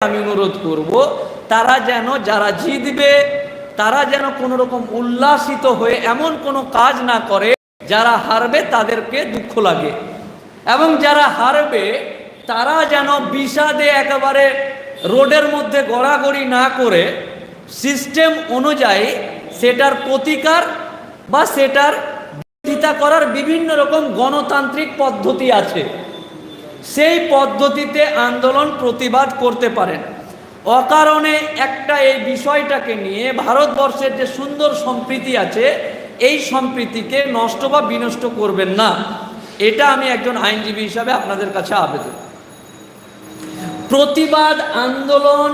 আমি অনুরোধ করব, তারা যেন যারা জিতবে, তারা যেন কোনো রকম উল্লাসিত হয়ে এমন কোনো কাজ না করে, যারা হারবে তাদেরকে দুঃখ লাগে। এবং যারা হারবে, তারা যেন বিষাদে একেবারে রোডের মধ্যে গড়াগড়ি না করে, সিস্টেম অনুযায়ী সেটার প্রতিকার বা সেটার বিরোধিতা করার বিভিন্ন রকম গণতান্ত্রিক পদ্ধতি আছে। সেই পদ্ধতিতে আন্দোলন প্রতিবাদ করতে পারেন। অকারণে একটা এই বিষয়টাকে নিয়ে ভারতবর্ষের যে সুন্দর সম্প্রীতি আছে, এই সম্প্রীতিকে নষ্ট বা বিনষ্ট করবেন না। এটা আমি একজন আইনজীবী হিসাবে আপনাদের কাছে আবেদন। প্রতিবাদ, আন্দোলন,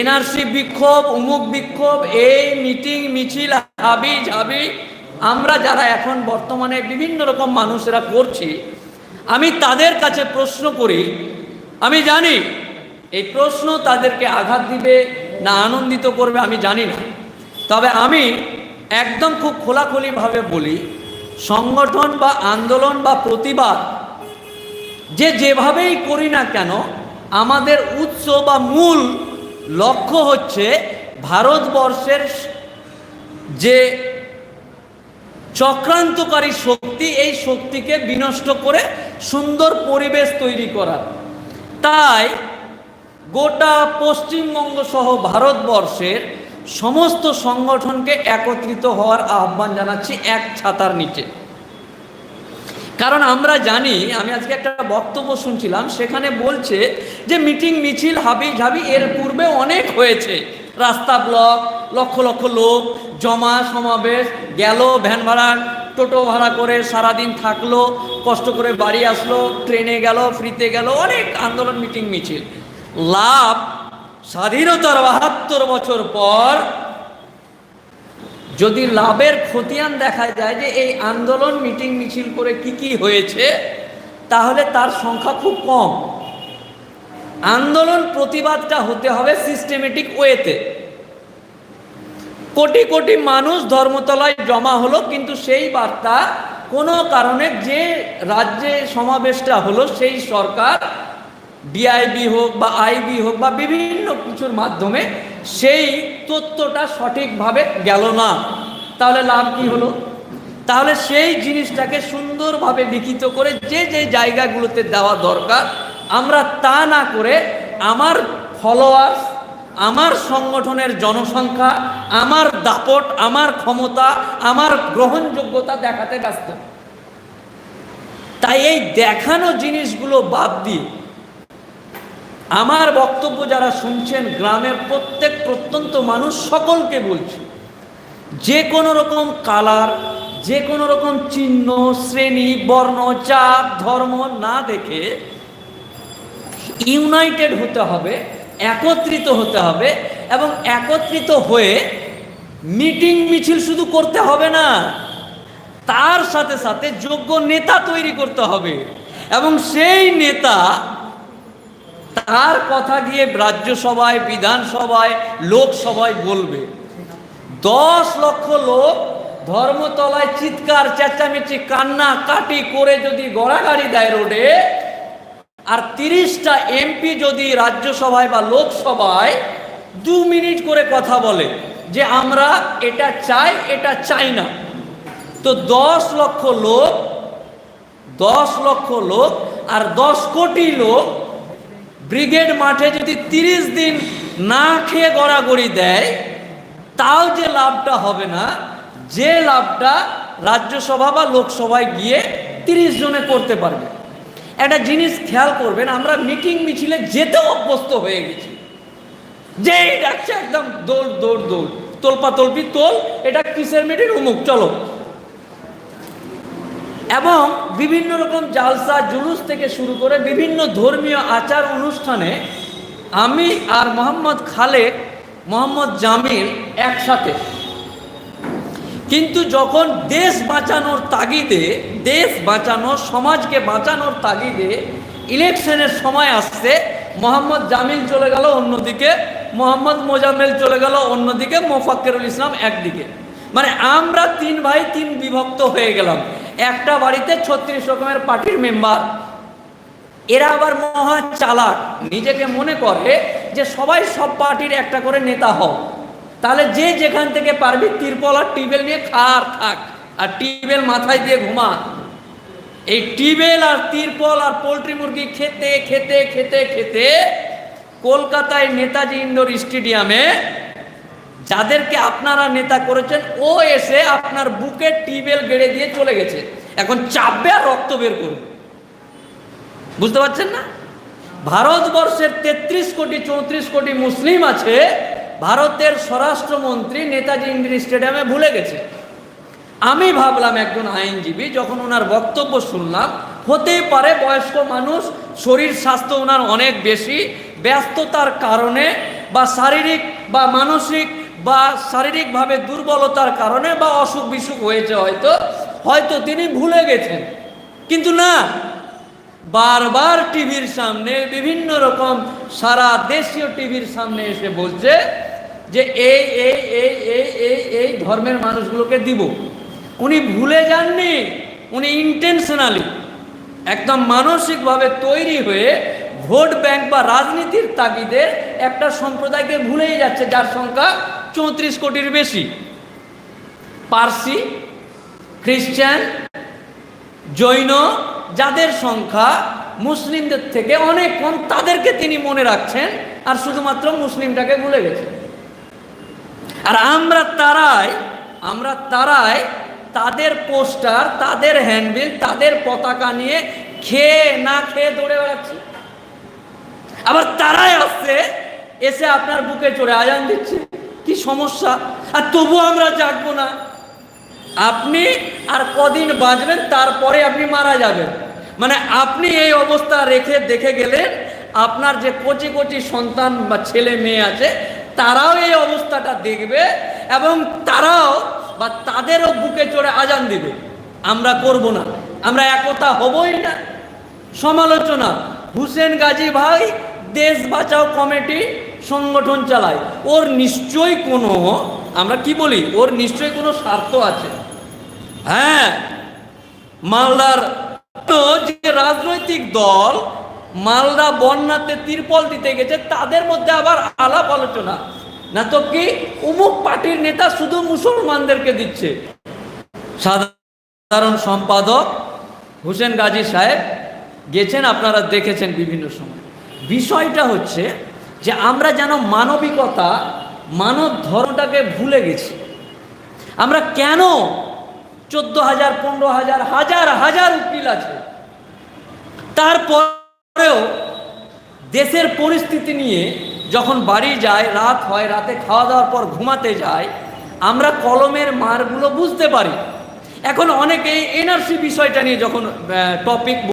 এনআরসি বিক্ষোভ উমুক বিক্ষোভ, এই মিটিং, মিছিল হাবি ঝাবি আমরা যারা এখন বর্তমানে বিভিন্ন রকম মানুষেরা করছি আমি তাদের কাছে প্রশ্ন করি, আমি জানি এই প্রশ্ন তাদেরকে আঘাত দিবে না আনন্দিত করবে, আমি জানি না। তবে আমি একদম খুব খোলাখুলিভাবে বলি, সংগঠন বা আন্দোলন বা প্রতিবাদ যে যেভাবেই করি না কেন, আমাদের উৎস বা মূল লক্ষ্য হচ্ছে ভারতবর্ষের যে চক্রান্তকারী শক্তি, এই শক্তিকে বিনষ্ট করে সুন্দর পরিবেশ তৈরি করা। তাই গোটা পশ্চিমবঙ্গ সহ ভারতবর্ষের সমস্ত সংগঠনকে একত্রিত হওয়ার আহ্বান জানাচ্ছি এক ছাতার নিচে। কারণ আমরা জানি, আমি আজকে একটা বক্তব্য শুনছিলাম, সেখানে বলছে যে মিটিং মিছিল হাবি ঝাবি এর পূর্বে অনেক হয়েছে। রাস্তা ব্লক, লক্ষ লক্ষ লোক, জমা, সমাবেশ, গেল, ভ্যান ভাড়া টোটো ভাড়া করে সারাদিন থাকল, কষ্ট করে বাড়ি আসলো, ট্রেনে গেল, ফ্রিতে গেল, অনেক আন্দোলন, মিটিং, মিছিল। লাভ স্বাধীনতার বাহাত্তর বছর পর যদি লাভের খতিয়ান দেখা যায় যে এই আন্দোলন, মিটিং, মিছিল করে কি কি হয়েছে, তাহলে তার সংখ্যা খুব কম। আন্দোলন প্রতিবাদটা হতে হবে সিস্টেমেটিক ওয়েতে কোটি কোটি মানুষ ধর্মতলায় জমা হলো, কিন্তু সেই বার্তা কোনো কারণে যে রাজ্যে সমাবেশটা হলো, সেই সরকার ডিআইবি হোক বা আইবি হোক বা বিভিন্ন কিছুর মাধ্যমে সেই তথ্যটা সঠিকভাবে গেল না। তাহলে লাভ কি হলো? তাহলে সেই জিনিসটাকে সুন্দরভাবে লিখিত করে যে যে জায়গাগুলোতে দেওয়া দরকার, আমরা তা না করে আমার ফলোয়ার্স আমার সংগঠনের জনসংখ্যা, আমার দাপট, আমার ক্ষমতা, আমার গ্রহণযোগ্যতা দেখাতে ব্যস্ত। তাই এই দেখানো জিনিসগুলো বাদ দিয়ে আমার বক্তব্য যারা শুনছেন, গ্রামের প্রত্যেক প্রত্যন্ত মানুষ সকলকে বলছি, যে কোনো রকম কালার, যে কোনো রকম চিহ্ন, শ্রেণি, বর্ণ, জাত, ধর্ম না দেখে ইউনাইটেড হতে হবে একত্রিত হতে হবে এবং একত্রিত হয়ে মিটিং মিছিল শুধু করতে হবে না, তার সাথে সাথে যোগ্য নেতা তৈরি করতে হবে। এবং সেই নেতা তার কথা গিয়ে রাজ্যসভায়, বিধানসভায়, লোকসভায় বলবে। দশ লক্ষ লোক ধর্মতলায় চিৎকার, চেঁচামেচি কান্না কাটি করে যদি গড়াগাড়ি দেয় রোডে আর তিরিশটা এমপি যদি রাজ্যসভায় বা লোকসভায় দু মিনিট করে কথা বলে যে আমরা এটা চাই এটা চাই না। তো দশ লক্ষ লোক, দশ লক্ষ লোক আর দশ কোটি লোক ব্রিগেড মাঠে যদি তিরিশ দিন না খেয়ে গড়াগড়ি দেয়, তাও যে লাভটা হবে না, যে লাভটা রাজ্যসভা বা লোকসভায় গিয়ে তিরিশ জনে করতে পারবে। একটা জিনিস খেয়াল করবেন, আমরা মিটিং মিছিলে যেতে অভ্যস্ত হয়ে গেছি। যেই ডাকছে একদম দৌড় দৌড় দৌড়। তোলপা তলপি, তোল, এটা কিসের মিটিং? উমুক চলো। এবং বিভিন্ন রকম জালসা জুলুস থেকে শুরু করে বিভিন্ন ধর্মীয় আচার অনুষ্ঠানে আমি আর মোহাম্মদ খালেক মোহাম্মদ জামিল একসাথে। কিন্তু যখন দেশ বাঁচানোর তাগিদে, দেশ বাঁচানো, সমাজকে বাঁচানোর তাগিদে ইলেকশনের সময় আসছে, মোহাম্মদ জামিল চলে গেল অন্যদিকে, মোহাম্মদ মোজাম্মেল চলে গেল অন্যদিকে, মোফাক্কেরুল ইসলাম একদিকে। মানে আমরা তিন ভাই, তিন বিভক্ত হয়ে গেলাম। একটা বাড়িতে ছত্রিশ রকমের পার্টির মেম্বার। এরা আবার মহা চালাক। নিজেকে মনে করে যে সবাই সব পার্টির একটা করে নেতা হও। তাহলে যে যেখান থেকে পারবি তিরপল আর টিবেল নিয়ে খা আর থাক, আর টিবেল মাথায় দিয়ে ঘুমা। এই টিবেল আর তিরপল আর পোলট্রি মুরগি খেতে খেতে খেতে খেতে কলকাতায় নেতাজি ইন্ডোর স্টেডিয়ামে যাদেরকে আপনারা নেতা করেছেন, ও এসে আপনার বুকে টিবেল গেড়ে দিয়ে চলে গেছে। এখন চাপবে আর রক্ত বের করবে বুঝতে পারছেন না? ভারতবর্ষের তেত্রিশ কোটি, চৌত্রিশ কোটি মুসলিম আছে ভারতের স্বরাষ্ট্রমন্ত্রী নেতাজি ইন্ডোর স্টেডিয়ামে ভুলে গেছে। আমি ভাবলাম একজন আইনজীবী, যখন ওনার বক্তব্য শুনলাম, হতেই পারে বয়স্ক মানুষ শরীর স্বাস্থ্য ওনার অনেক বেশি, ব্যস্ততার কারণে বা শারীরিক বা মানসিক বা শারীরিকভাবে দুর্বলতার কারণে বা অসুখ বিসুখ হয়েছে হয়তো হয়তো তিনি ভুলে গেছেন। কিন্তু না, বারবার টিভির সামনে বিভিন্ন রকম সারা দেশীয় টিভির সামনে এসে বলছে যে এই এই এই এই এই এই ধর্মের মানুষগুলোকে দিব। উনি ভুলে যাননি, উনি ইন্টেনশনালি একদম মানসিকভাবে তৈরি হয়ে ভোট ব্যাংক বা রাজনীতির তাগিদে একটা সম্প্রদায়কে ভুলেই যাচ্ছে, যার সংখ্যা চৌত্রিশ কোটির বেশি। পার্সি, খ্রিস্টান, জৈন, যাদের সংখ্যা মুসলিমদের থেকে অনেক কম, তাদেরকে তিনি মনে রাখছেন, আর শুধুমাত্র মুসলিমটাকে ভুলে গেছেন। আর আমরা তারাই আমরা তারাই তাদের পোস্টার, তাদের হ্যান্ডবিল, তাদের পতাকা নিয়ে খেয়ে না খেয়ে দৌড়ে বেড়াচ্ছি। আবার তারাই আসছে, এসে আপনার বুকে চড়ে আজান দিচ্ছে। কি সমস্যা? আর তবু আমরা জাগবো না। আপনি আর কদিন বাঁচবেন, তারপরে আপনি মারা যাবেন। মানে আপনি এই অবস্থা রেখে, দেখে গেলেন আপনার যে কচি কচি সন্তান বা ছেলে মেয়ে আছে তারাও এই অবস্থাটা দেখবে এবং তারাও বা তাদেরও বুকে চড়ে আজান দিবে। আমরা করব না। আমরা একতা হবই না। সমালোচনা। হুসেন গাজী ভাই দেশ বাঁচাও কমিটি সংগঠন চালায়। ওর নিশ্চয়ই কোনো, আমরা কি বলি? ওর নিশ্চয়ই কোনো স্বার্থ আছে। হ্যাঁ মালদার যে রাজনৈতিক দল মালদা বন্যাতে তিরপল দিতে গেছে, তাদের মধ্যে আবার আলাপ আলোচনা। না তো কি? উমুক পার্টির নেতা শুধু মুসলমানদেরকে দিচ্ছে। সাধারণ সম্পাদক হোসেন গাজী সাহেব গেছেন, আপনারা দেখেছেন বিভিন্ন সময়। বিষয়টা হচ্ছে যে আমরা যেন মানবিকতা, মানব ধর্মটাকে ভুলে গেছি। আমরা কেন চোদ্দ হাজার, পনেরো হাজার হাজার হাজার উকিল আছে? তারপরেও দেশের পরিস্থিতি নিয়ে যখন বাড়ি যায়, রাত হয়, রাতে খাওয়া দাওয়ার পর ঘুমাতে যায়, আমরা কলমের মারগুলো বুঝতে পারি। এখন অনেকে এনআরসি বিষয়টা নিয়ে যখন টপিক